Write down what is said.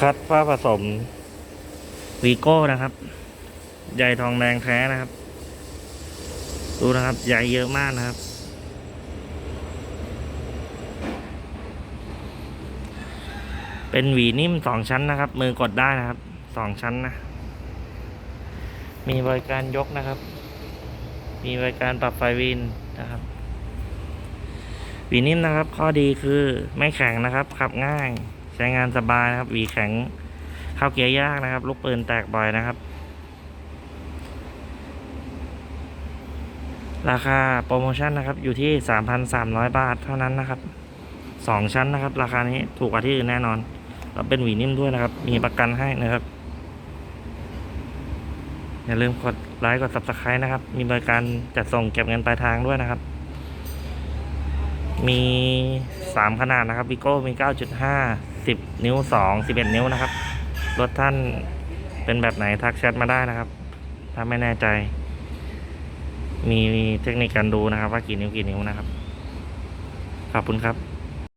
คัดผ้าผสมวีโก้นะครับ ใยทองแดงแท้นะครับ ดูนะครับ ใยเยอะมากนะครับ เป็นหวีนิ่มสองชั้นนะครับ มือกดได้นะครับสองชั้นนะ มีบริการยกนะครับ มีบริการปรับไฟวินนะครับหวีนิ่มนะครับ ข้อดีคือไม่แข็งนะครับขับง่าย ใช้งานสบายนะครับหวีแข็งเข้าเกียร์ยากนะครับ ลูกปืนแตกบ่อยนะครับ ราคาโปรโมชั่นนะครับ อยู่ที่ 3,300 บาทเท่านั้นนะครับสองชั้นนะครับ ราคานี้ถูกกว่าที่อื่นแน่นอนแล้วเป็นหวีนิ่มด้วยนะครับ มีประกันให้นะครับ อย่าลืมกดไลค์กด subscribe นะครับ มีบริการจัดส่งเก็บเงินปลายทางด้วยนะครับ มี 3 ขนาดนะครับวิโก้มี 9.5 10 นิ้ว 2 11 นิ้วนะครับ รถท่านเป็นแบบไหนทักแชทมาได้นะครับ ถ้าไม่แน่ใจ มีเทคนิคการดูนะครับ ว่ากี่นิ้วกี่นิ้วนะครับ ขอบคุณครับ